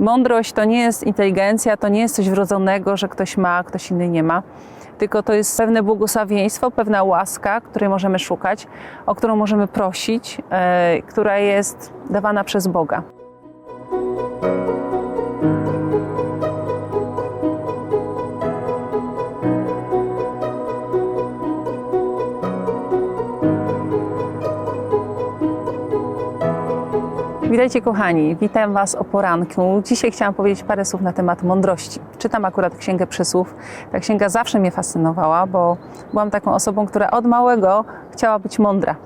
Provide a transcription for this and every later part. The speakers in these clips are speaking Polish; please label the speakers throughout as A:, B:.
A: Mądrość to nie jest inteligencja, to nie jest coś wrodzonego, że ktoś ma, a ktoś inny nie ma. Tylko to jest pewne błogosławieństwo, pewna łaska, której możemy szukać, o którą możemy prosić, e, która jest dawana przez Boga. Witajcie kochani, witam Was o poranku. Dzisiaj chciałam powiedzieć parę słów na temat mądrości. Czytam akurat Księgę Przysłów. Ta księga zawsze mnie fascynowała, bo byłam taką osobą, która od małego chciała być mądra.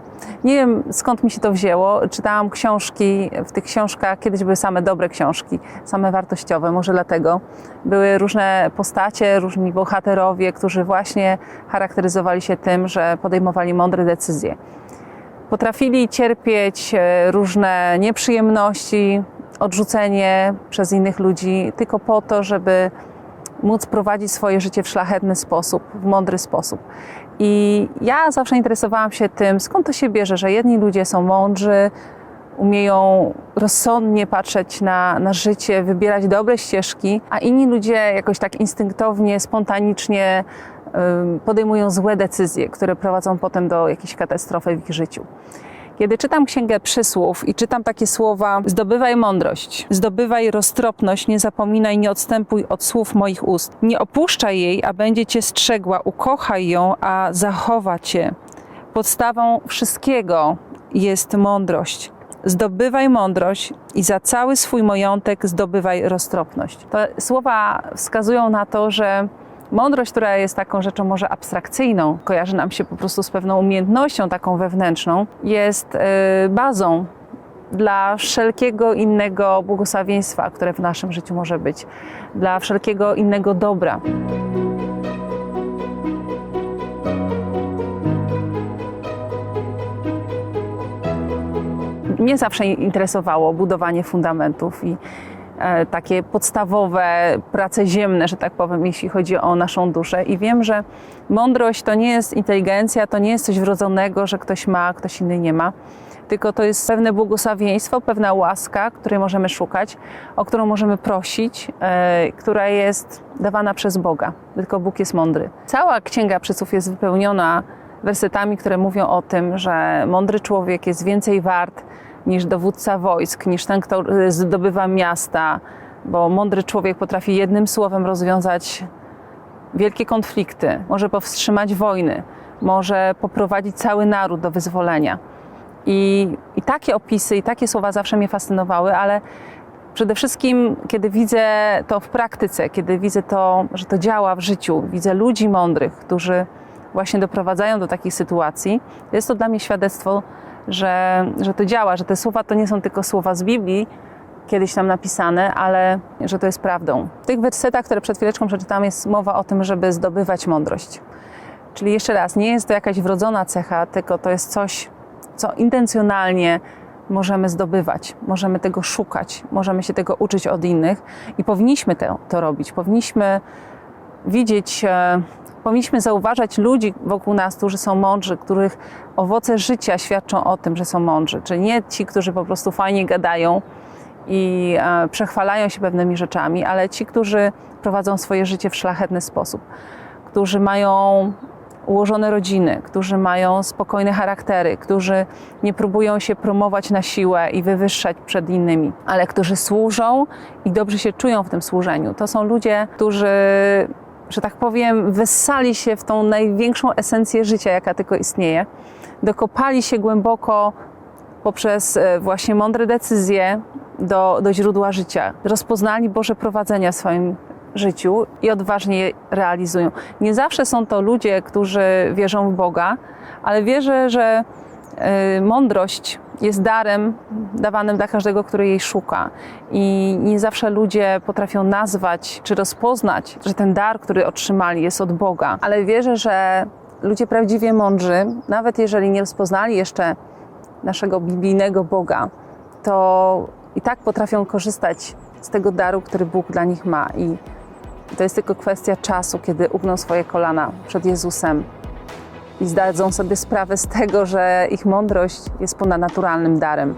A: Nie wiem skąd mi się to wzięło. Czytałam książki, w tych książkach kiedyś były same dobre książki, same wartościowe, może dlatego. Były różne postacie, różni bohaterowie, którzy właśnie charakteryzowali się tym, że podejmowali mądre decyzje potrafili cierpieć e, różne nieprzyjemności, odrzucenie przez innych ludzi, tylko po to, żeby móc prowadzić swoje życie w szlachetny sposób, w mądry sposób. I ja zawsze interesowałam się tym, skąd to się bierze, że jedni ludzie są mądrzy, umieją rozsądnie patrzeć na, na życie, wybierać dobre ścieżki, a inni ludzie jakoś tak instynktownie, spontanicznie podejmują złe decyzje, które prowadzą potem do jakiejś katastrofy w ich życiu. Kiedy czytam Księgę Przysłów i czytam takie słowa: Zdobywaj mądrość, zdobywaj roztropność, nie zapominaj, nie odstępuj od słów moich ust. Nie opuszczaj jej, a będzie cię strzegła, ukochaj ją, a zachowa cię. Podstawą wszystkiego jest mądrość. Zdobywaj mądrość i za cały swój majątek zdobywaj roztropność. Te słowa wskazują na to, że mądrość, która jest taką rzeczą może abstrakcyjną, kojarzy nam się po prostu z pewną umiejętnością taką wewnętrzną, jest y, bazą dla wszelkiego innego błogosławieństwa, które w naszym życiu może być, dla wszelkiego innego dobra. Mnie zawsze interesowało budowanie fundamentów i takie podstawowe prace ziemne, że tak powiem, jeśli chodzi o naszą duszę. I wiem, że mądrość to nie jest inteligencja, to nie jest coś wrodzonego, że ktoś ma, a ktoś inny nie ma. Tylko to jest pewne błogosławieństwo, pewna łaska, której możemy szukać, o którą możemy prosić, e, która jest dawana przez Boga. Tylko Bóg jest mądry. Cała Księga Przysłów jest wypełniona wersetami, które mówią o tym, że mądry człowiek jest więcej wart niż dowódca wojsk, niż ten, kto zdobywa miasta, bo mądry człowiek potrafi jednym słowem rozwiązać wielkie konflikty, może powstrzymać wojny, może poprowadzić cały naród do wyzwolenia. I, I takie opisy, i takie słowa zawsze mnie fascynowały, ale przede wszystkim, kiedy widzę to w praktyce, kiedy widzę to, że to działa w życiu, widzę ludzi mądrych, którzy właśnie doprowadzają do takich sytuacji, jest to dla mnie świadectwo, że, że to działa, że te słowa to nie są tylko słowa z Biblii, kiedyś tam napisane, ale że to jest prawdą. W tych wersetach, które przed chwileczką przeczytałam, jest mowa o tym, żeby zdobywać mądrość. Czyli jeszcze raz, nie jest to jakaś wrodzona cecha, tylko to jest coś, co intencjonalnie możemy zdobywać, możemy tego szukać, możemy się tego uczyć od innych i powinniśmy to, to robić. Powinniśmy widzieć, e, powinniśmy zauważać ludzi wokół nas, którzy są mądrzy, których owoce życia świadczą o tym, że są mądrzy. Czyli nie ci, którzy po prostu fajnie gadają i e, przechwalają się pewnymi rzeczami, ale ci, którzy prowadzą swoje życie w szlachetny sposób, którzy mają ułożone rodziny, którzy mają spokojne charaktery, którzy nie próbują się promować na siłę i wywyższać przed innymi, ale którzy służą i dobrze się czują w tym służeniu. To są ludzie, którzy, że tak powiem, wyssali się w tą największą esencję życia, jaka tylko istnieje. Dokopali się głęboko poprzez e, właśnie mądre decyzje do, do źródła życia. Rozpoznali Boże prowadzenia w swoim życiu i odważnie je realizują. Nie zawsze są to ludzie, którzy wierzą w Boga, ale wierzę, że y, mądrość jest darem dawanym dla każdego, który jej szuka. I nie zawsze ludzie potrafią nazwać czy rozpoznać, że ten dar, który otrzymali, jest od Boga. Ale wierzę, że ludzie prawdziwie mądrzy, nawet jeżeli nie rozpoznali jeszcze naszego biblijnego Boga, to i tak potrafią korzystać z tego daru, który Bóg dla nich ma. I to jest tylko kwestia czasu, kiedy ugną swoje kolana przed Jezusem i zdadzą sobie sprawę z tego, że ich mądrość jest ponadnaturalnym darem.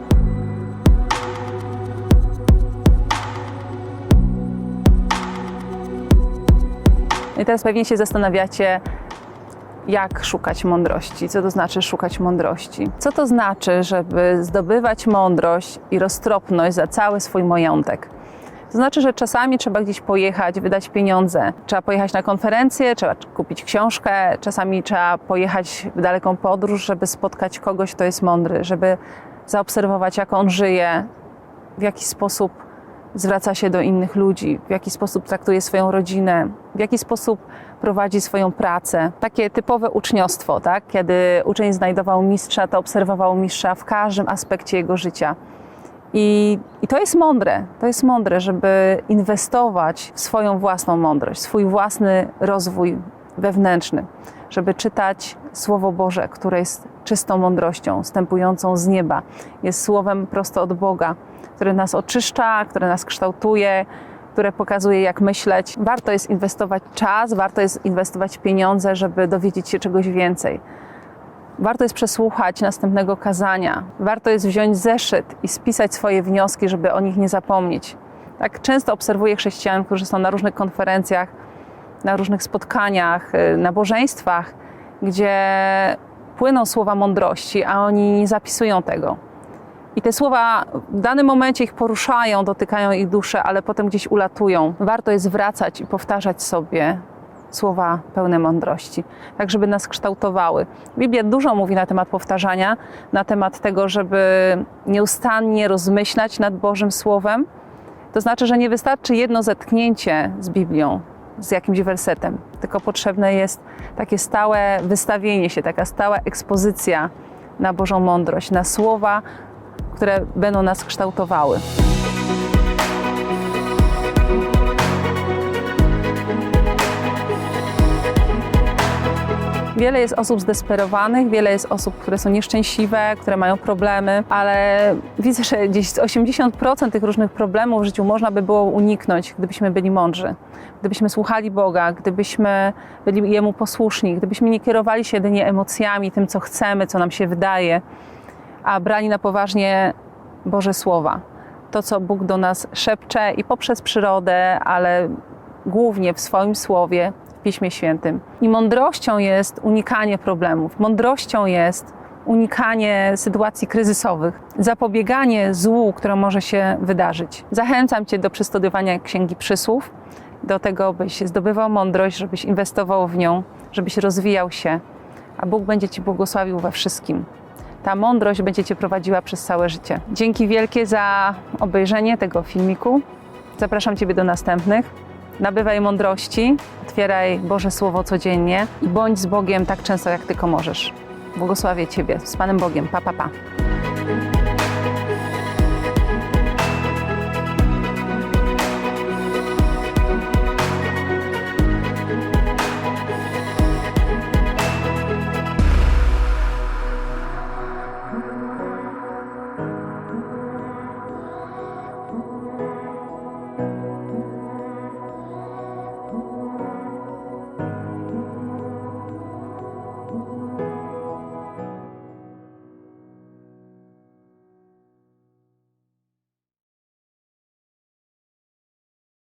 A: No I teraz pewnie się zastanawiacie, jak szukać mądrości, co to znaczy szukać mądrości. Co to znaczy, żeby zdobywać mądrość i roztropność za cały swój majątek? To znaczy, że czasami trzeba gdzieś pojechać, wydać pieniądze. Trzeba pojechać na konferencję, trzeba kupić książkę, czasami trzeba pojechać w daleką podróż, żeby spotkać kogoś, kto jest mądry, żeby zaobserwować, jak on żyje, w jaki sposób zwraca się do innych ludzi, w jaki sposób traktuje swoją rodzinę, w jaki sposób prowadzi swoją pracę. Takie typowe uczniostwo, tak? kiedy uczeń znajdował mistrza, to obserwował mistrza w każdym aspekcie jego życia. I, I to jest mądre, to jest mądre, żeby inwestować w swoją własną mądrość, swój własny rozwój wewnętrzny, żeby czytać Słowo Boże, które jest czystą mądrością, stępującą z nieba, jest słowem prosto od Boga, które nas oczyszcza, które nas kształtuje, które pokazuje, jak myśleć. Warto jest inwestować czas, warto jest inwestować pieniądze, żeby dowiedzieć się czegoś więcej. Warto jest przesłuchać następnego kazania. Warto jest wziąć zeszyt i spisać swoje wnioski, żeby o nich nie zapomnieć. Tak często obserwuję chrześcijan, którzy są na różnych konferencjach, na różnych spotkaniach, y, nabożeństwach, gdzie płyną słowa mądrości, a oni nie zapisują tego. I te słowa w danym momencie ich poruszają, dotykają ich duszę, ale potem gdzieś ulatują. Warto jest wracać i powtarzać sobie słowa pełne mądrości, tak żeby nas kształtowały. Biblia dużo mówi na temat powtarzania, na temat tego, żeby nieustannie rozmyślać nad Bożym Słowem. To znaczy, że nie wystarczy jedno zetknięcie z Biblią, z jakimś wersetem, tylko potrzebne jest takie stałe wystawienie się, taka stała ekspozycja na Bożą mądrość, na słowa, które będą nas kształtowały. Wiele jest osób zdesperowanych, wiele jest osób, które są nieszczęśliwe, które mają problemy, ale widzę, że gdzieś z 80% tych różnych problemów w życiu można by było uniknąć, gdybyśmy byli mądrzy, gdybyśmy słuchali Boga, gdybyśmy byli Jemu posłuszni, gdybyśmy nie kierowali się jedynie emocjami, tym, co chcemy, co nam się wydaje, a brali na poważnie Boże Słowa. To, co Bóg do nas szepcze i poprzez przyrodę, ale głównie w swoim Słowie, Piśmie Świętym. I mądrością jest unikanie problemów. Mądrością jest unikanie sytuacji kryzysowych, zapobieganie złu, które może się wydarzyć. Zachęcam Cię do przestudiowania Księgi Przysłów, do tego, byś zdobywał mądrość, żebyś inwestował w nią, żebyś rozwijał się, a Bóg będzie Ci błogosławił we wszystkim. Ta mądrość będzie Cię prowadziła przez całe życie. Dzięki wielkie za obejrzenie tego filmiku. Zapraszam Ciebie do następnych. Nabywaj mądrości, otwieraj Boże Słowo codziennie i bądź z Bogiem tak często, jak tylko możesz. Błogosławię Ciebie. Z Panem Bogiem. Pa, pa, pa.